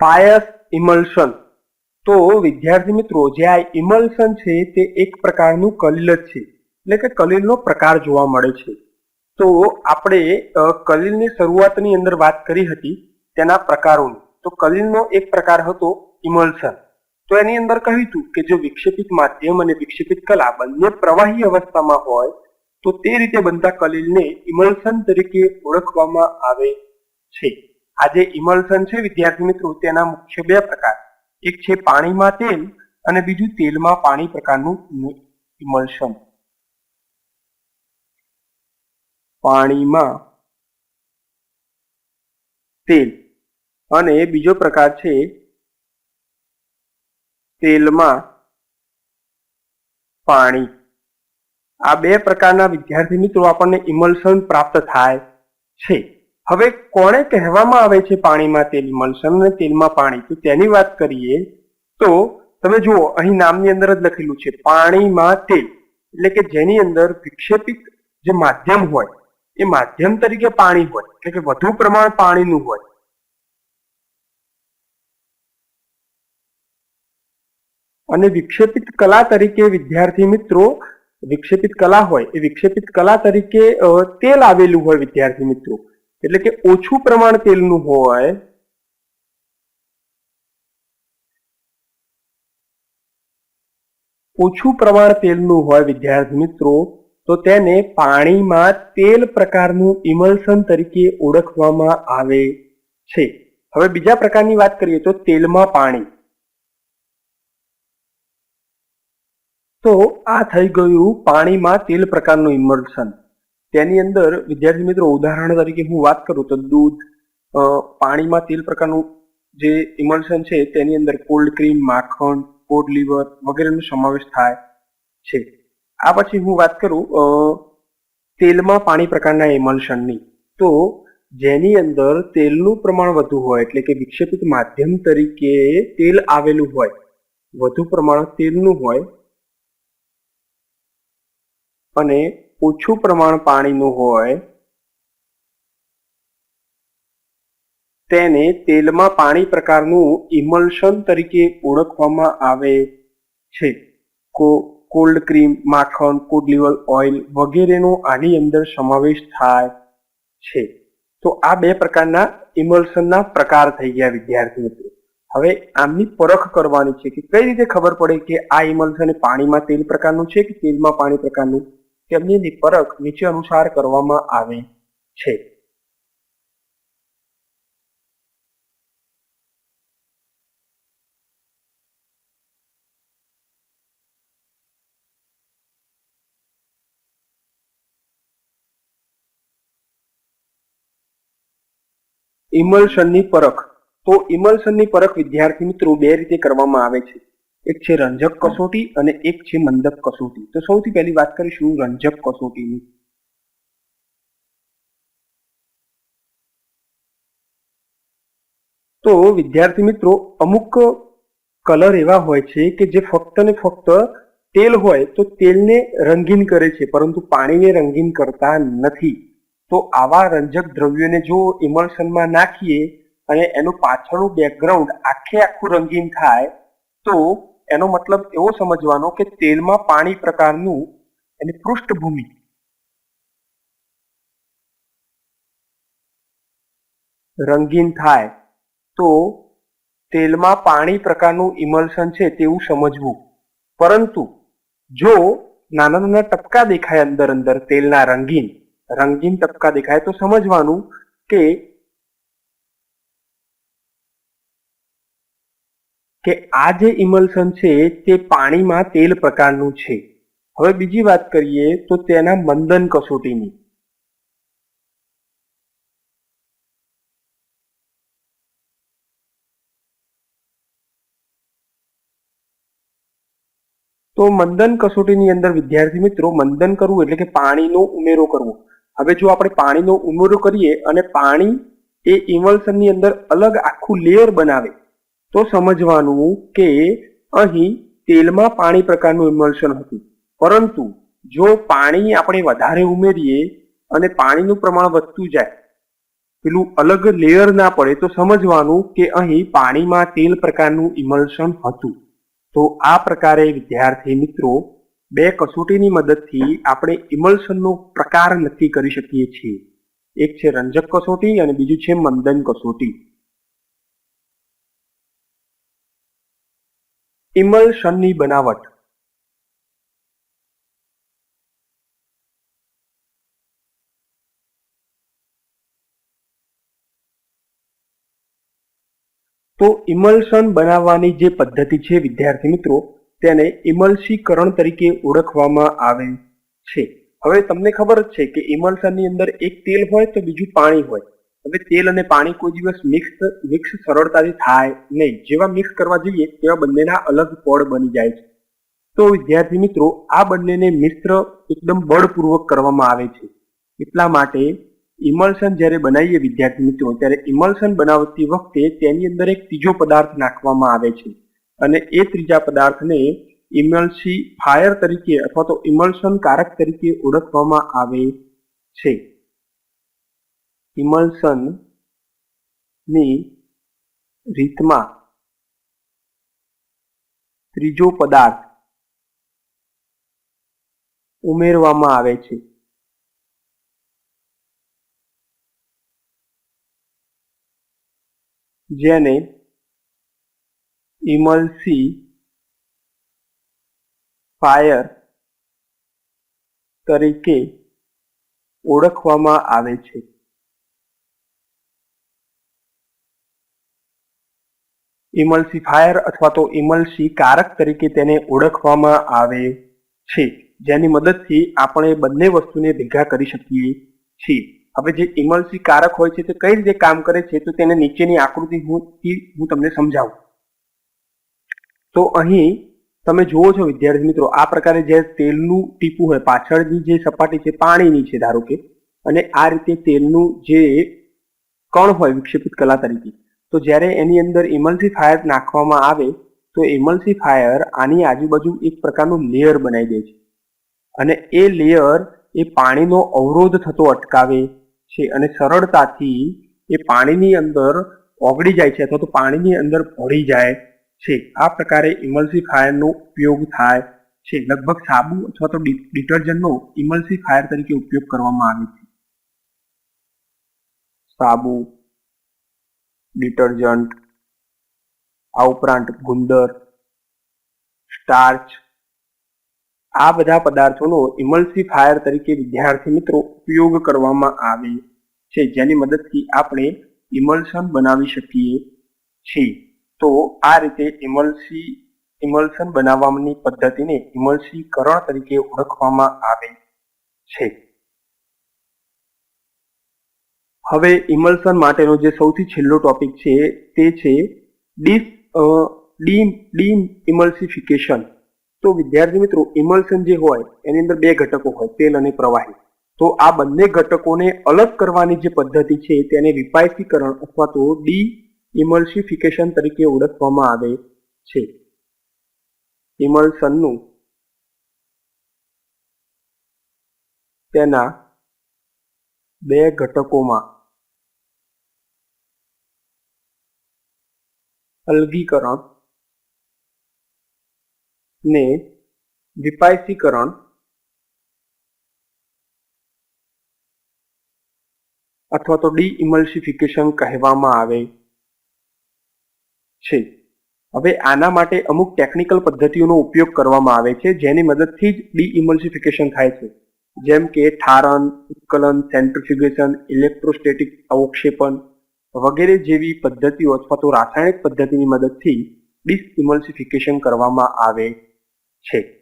Pious ઇમલ્શન. તો વિદ્યાર્થી મિત્રો, જે આ ઇમલ્શન છે તે એક પ્રકારનું કલિલ જ છે. એટલે કે કલિલનો પ્રકાર જોવા મળે છે. તો આપણે કલીલની શરૂઆતની અંદર વાત કરી હતી, તેના પ્રકારોની. તો કલિલનો એક પ્રકાર હતો ઇમલ્શન. તો એની અંદર કહ્યું હતું કે જો વિક્ષેપિત માધ્યમ અને વિક્ષેપિત કલા બંને પ્રવાહી અવસ્થામાં હોય, તો તે રીતે બનતા કલિલને ઇમલ્શન તરીકે ઓળખવામાં આવે છે. આ જે ઇમલ્શન છે, વિદ્યાર્થી મિત્રો, તેના મુખ્ય બે પ્રકાર. એક છે પાણીમાં તેલ અને બીજું તેલમાં પાણી પ્રકારનું ઇમલ્શન પાણીમાં તેલ. અને બીજો પ્રકાર છે, તેલમાં પાણી. આ બે પ્રકારના વિદ્યાર્થી મિત્રો, આપણને ઇમલ્શન પ્રાપ્ત થાય છે. હવે કોણે કહેવામાં આવે છે પાણીમાં તેલ? ઇમલ્શન અને તેલમાં પાણી. તો તેની વાત કરીએ તો તમે જુઓ, અહીં નામની અંદર જ લખેલું છે, પાણીમાં તેલ. એટલે કે જેની અંદર વિક્ષેપિત જે માધ્યમ હોય, એ માધ્યમ તરીકે પાણી હોય, એટલે કે વધુ પ્રમાણ પાણીનું હોય. અને વિક્ષેપિત કલા તરીકે વિદ્યાર્થી મિત્રો, વિક્ષેપિત કલા હોય, એ વિક્ષેપિત કલા તરીકે તેલ આવેલું હોય વિદ્યાર્થી મિત્રો. એટલે કે ઓછું પ્રમાણ તેલનું હોય, ઓછું પ્રમાણ તેલનું હોય વિદ્યાર્થી મિત્રો, તો તેને પાણીમાં તેલ પ્રકારનું ઇમલ્સન તરીકે ઓળખવામાં આવે છે. હવે બીજા પ્રકારની વાત કરીએ તો તેલમાં પાણી. તો આ થઈ ગયું પાણીમાં તેલ પ્રકારનું ઇમલ્શન તેની અંદર, વિદ્યાર્થી મિત્રો, ઉદાહરણ તરીકે હું વાત કરું તો દૂધ પાણીમાં તેલ પ્રકારનું જે ઇમલ્શન છે, તેની અંદર કોલ્ડ ક્રીમ, માખણ, કોડ લીવર વગેરેનો સમાવેશ થાય છે. આ પછી હું વાત કરું તેલમાં પાણી પ્રકારના ઇમલ્શનની. તો જેની અંદર તેલનું પ્રમાણ વધુ હોય, એટલે કે વિક્ષેપિત માધ્યમ તરીકે તેલ આવેલું હોય, વધુ પ્રમાણ તેલનું હોય, અને ઓછું પ્રમાણ પાણીનું હોય, તેને તેલમાં પાણી પ્રકારનું ઇમલ્શન તરીકે ઓળખવામાં આવે છે. કો, કોલ્ડ ક્રીમ, માખણ કોડ લીવર ઓઇલ વગેરેનો આની અંદર સમાવેશ થાય છે. તો આ બે પ્રકારના ઇમલ્શનના પ્રકાર થઈ ગયા વિદ્યાર્થી મિત્રો હવે આમની પરખ કરવાની છે કે કઈ રીતે ખબર પડે કે આ ઇમલ્શન પાણીમાં તેલ પ્રકારનું છે કે તેલમાં પાણી પ્રકારનું? તેમની પરખ નીચે અનુસાર કરવામાં આવે છે. ઇમલ્શનની પરખ. તો ઇમલ્શનની પરખ વિદ્યાર્થી મિત્રો બે રીતે કરવામાં આવે છે. એક છે રંજક કસોટી અને એક છે મંદક કસોટી. તો સૌથી પહેલી વાત કરીશું રંજક કસોટીની. તો વિદ્યાર્થી મિત્રો, અમુક કલર એવા હોય છે કે જે ફક્ત ને ફક્ત તેલ હોય તો તેલને રંગીન કરે છે, પરંતુ પાણીને રંગીન કરતા નથી. તો આવા રંજક દ્રવ્યોને જો ઇમર્શનમાં નાખીએ અને એનું પાછળનું બેકગ્રાઉન્ડ આખે આખું રંગીન થાય તો એનો મતલબ એવો સમજવાનો કે તેલમાં પાણી પ્રકારનું એની પૃષ્ઠભૂમિ. રંગીન થાય તો તેલમાં પાણી પ્રકારનું ઇમલ્શન છે તેવું સમજવું. પરંતુ જો નાના નાના ટપકા દેખાય અંદર અંદર તેલના રંગીન રંગીન ટપકા દેખાય તો સમજવાનું કે કે આ જે ઇમલ્શન છે તે પાણીમાં તેલ પ્રકારનું છે. હવે બીજી વાત કરીએ તો તેના મંદન કસોટીની. તો મંદન કસોટીની અંદર, વિદ્યાર્થી મિત્રો મંદન કરવું એટલે કે પાણીનો ઉમેરો કરવો. હવે જો આપણે પાણીનો ઉમેરો કરીએ અને પાણી એ ઇમલ્શનની અંદર અલગ આખું લેયર બનાવે તો સમજવાનું કે અહીં તેલમાં પાણી પ્રકારનું ઇમલ્શન હતું. પરંતુ જો પાણી આપણે વધારે ઉમેરીએ અને પાણીનું પ્રમાણ વધતું જાય, પેલું અલગ લેયર ના પડે, તો સમજવાનું કે અહીં પાણીમાં તેલ પ્રકારનું ઇમલ્શન હતું. તો આ પ્રકારે, વિદ્યાર્થી મિત્રો, બે કસોટીની મદદથી આપણે ઇમલ્શનનો પ્રકાર નક્કી કરી શકીએ છીએ. એક છે રંજક કસોટી અને બીજું છે મંદન કસોટી. ઇમલ્શનની બનાવટ. તો ઇમલ્શન બનાવવાની જે પદ્ધતિ છે, વિદ્યાર્થી મિત્રો, તેને ઇમલ્સીકરણ તરીકે ઓળખવામાં આવે છે. હવે તમને ખબર જ છે કે ઇમલ્શનની અંદર એક તેલ હોય તો બીજું પાણી હોય. હવે તેલ અને પાણી કોઈ દિવસ મિક્સ મિક્સ સરળતાથી થાય નહીં. જેવા મિક્સ કરવા જઈએ, તેવા બંનેના અલગ પડ બની જાય છે. તો વિદ્યાર્થી મિત્રો, આ બંનેને મિશ્ર એકદમ બળપૂર્વક કરવામાં આવે છે. એટલા માટે ઇમલ્સન જ્યારે બનાવીએ વિદ્યાર્થી મિત્રો, ત્યારે ઇમલ્સન બનાવતી વખતે તેની અંદર એક ત્રીજો પદાર્થ નાખવામાં આવે છે. અને એ ત્રીજા પદાર્થને ઇમલ્સી ફાયર તરીકે અથવા તો ઇમલ્સન કારક તરીકે ઓળખવામાં આવે છે. ઇમલ્શનની રીતમાં ત્રીજો પદાર્થ ઉમેરવામાં આવે છે. જેને ઇમલ્સી ફાયર તરીકે ઓળખવામાં આવે છે. ઇમલ્સીફાયર અથવા તો ઇમલ્સી કારક તરીકે તેને ઓળખવામાં આવે છે. જેની મદદથી આપણે બંને વસ્તુને ભેગા કરી શકીએ છીએ. હવે જે ઇમલ્સી કારક હોય છે તે કઈ રીતે કામ કરે છે તો તેને નીચેની આકૃતિ હું તમને સમજાવું. તો અહીં તમે જુઓ છો વિદ્યાર્થી મિત્રો, આ પ્રકારે જે તેલનું ટીપું હોય, પાછળની જે સપાટી છે પાણીની છે ધારો કે, અને આ રીતે તેલનું જે કણ હોય વિક્ષેપિત કલા તરીકે તો જ્યારે એની અંદર ઇમલ્સીફાયર નાખવામાં આવે, તો ઇમલ્સીફાયર આની આજુબાજુ એક પ્રકારનું લેયર બનાવી દે છે. અને એ લેયર એ પાણીનો અવરોધ થતો અટકાવે છે અને સરળતાથી એ પાણીની અંદર ઓગળી જાય છે અથવા તો પાણીની અંદર ભળી જાય છે. આ પ્રકારે ઇમલ્સીફાયરનો ઉપયોગ થાય છે. લગભગ સાબુ અથવા તો ડિટર્જન્ટનો ઇમલ્સીફાયર તરીકે ઉપયોગ કરવામાં આવે છે. સાબુ ડિટર્જન્ટ, આ ઉપરાંત ગુંદર, સ્ટાર્ચ, આ બધા પદાર્થોનો ઇમલ્સીફાયર તરીકે વિદ્યાર્થી મિત્રો ઉપયોગ કરવામાં આવે છે, જેની મદદથી આપણે ઇમલ્શન બનાવી શકીએ છીએ. તો આ રીતે ઇમલ્સી, ઇમલ્શન બનાવવાની પદ્ધતિને ઇમલ્સીકરણ તરીકે ઓળખવામાં આવે છે. હવે ઇમલ્સન માટેનો જે સૌથી છેલ્લો ટોપિક છે, તે છે ડિસ ડી ડી ઇમલ્સિફિકેશન. તો વિદ્યાર્થી મિત્રો, ઇમલ્સન જે હોય, એની અંદર બે ઘટકો હોય, તેલ અને પ્રવાહી. તો આ બંને ઘટકોને અલગ કરવાની જે પદ્ધતિ છે, તેને વિપાયસીકરણ અથવા તો ડી ઇમલ્સિફિકેશન તરીકે ઓળખવામાં આવે છે. ઇમલ્સનનું તેના બે ઘટકોમાં અલગીકરણ ને વિપાયસીકરણ અથવા તો ડી ઇમલ્સિફિકેશન કહેવામાં આવે છે. હવે આના માટે અમુક ટેકનિકલ પદ્ધતિઓનો ઉપયોગ કરવામાં આવે છે, જેની મદદથી જ ડી ઇમલ્સિફિકેશન થાય છે. જેમ કે ઠારણ ઉત્કલન, સેન્ટ્રીફ્યુગેશન, ઇલેક્ટ્રોસ્ટેટિક અવક્ષેપન વગેરે જેવી પદ્ધતિઓ અથવા તો રાસાયણિક પદ્ધતિની મદદથી ડિસઇમલ્સિફિકેશન કરવામાં આવે છે.